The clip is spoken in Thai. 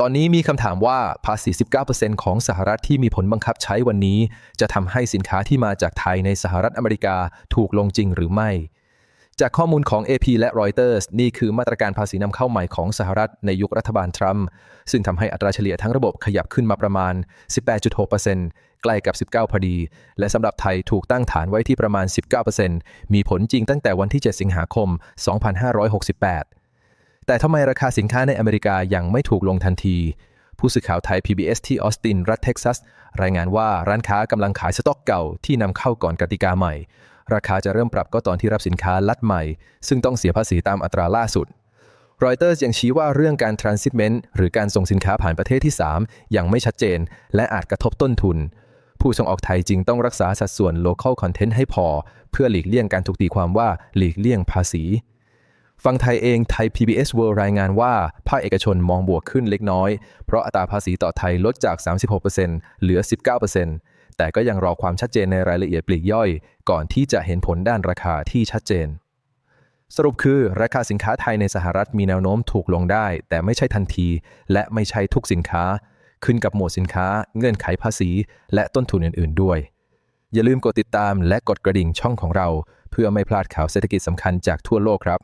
ตอนนี้มีคำถามว่าภาษี 19%ของสหรัฐที่มีผลบังคับใช้วันนี้ จะทำให้สินค้าที่มาจากไทยในสหรัฐอเมริกาถูกลงจริงหรือไม่ จากข้อมูลของ AP และ Reuters นี่คือมาตรการภาษีนำเข้าใหม่ของสหรัฐในยุครัฐบาลทรัมป์ซึ่งทำให้อัตราเฉลี่ยทั้งระบบขยับขึ้นมาประมาณ 18.6%ใกล้กับ 19 พอดี และสำหรับไทยถูกตั้งฐานไว้ที่ประมาณ 19%มีผลจริงตั้งแต่วันที่ 7 สิงหาคม 2568 แต่ทำไมราคาสินค้าในอเมริกายังไม่ถูกลงทันที ผู้สื่อข่าวไทย PBS ที่ออสติน รัฐเท็กซัส รายงานว่าร้านค้ากำลังขายสต็อกเก่าที่นำเข้าก่อนกติกาใหม่ ราคาจะเริ่มปรับก็ตอนที่รับสินค้าลัดใหม่ ซึ่งต้องเสียภาษีตามอัตราล่าสุดรอยเตอร์ยังชี้ว่าเรื่องการ transshipment หรือการส่งสินค้าผ่านประเทศที่ 3 ยังไม่ชัดเจน และอาจกระทบต้นทุน ผู้ส่งออกไทยจึงต้องรักษาสัดส่วน local content ให้พอ เพื่อหลีกเลี่ยงการถูกตีความว่าหลีกเลี่ยงภาษี ฝั่งไทยเองไทย PBS World รายงานว่า ภาคเอกชนมองบวกขึ้นเล็กน้อย เพราะอัตราภาษีต่อไทยลดจาก 36%เหลือ 19%แต่ก็ยังรอความชัดเจนในรายละเอียดปลีกย่อย ก่อนที่จะเห็นผลด้านราคาที่ชัดเจน สรุปคือ ราคาสินค้าไทยในสหรัฐมีแนวโน้มถูกลงได้ แต่ไม่ใช่ทันที และไม่ใช่ทุกสินค้า ขึ้นกับหมวดสินค้า เงื่อนไขภาษี และต้นทุนอื่น ๆ ด้วย อย่าลืมกดติดตามและกดกระดิ่งช่องของเรา เพื่อไม่พลาดข่าวเศรษฐกิจสำคัญจากทั่วโลกครับ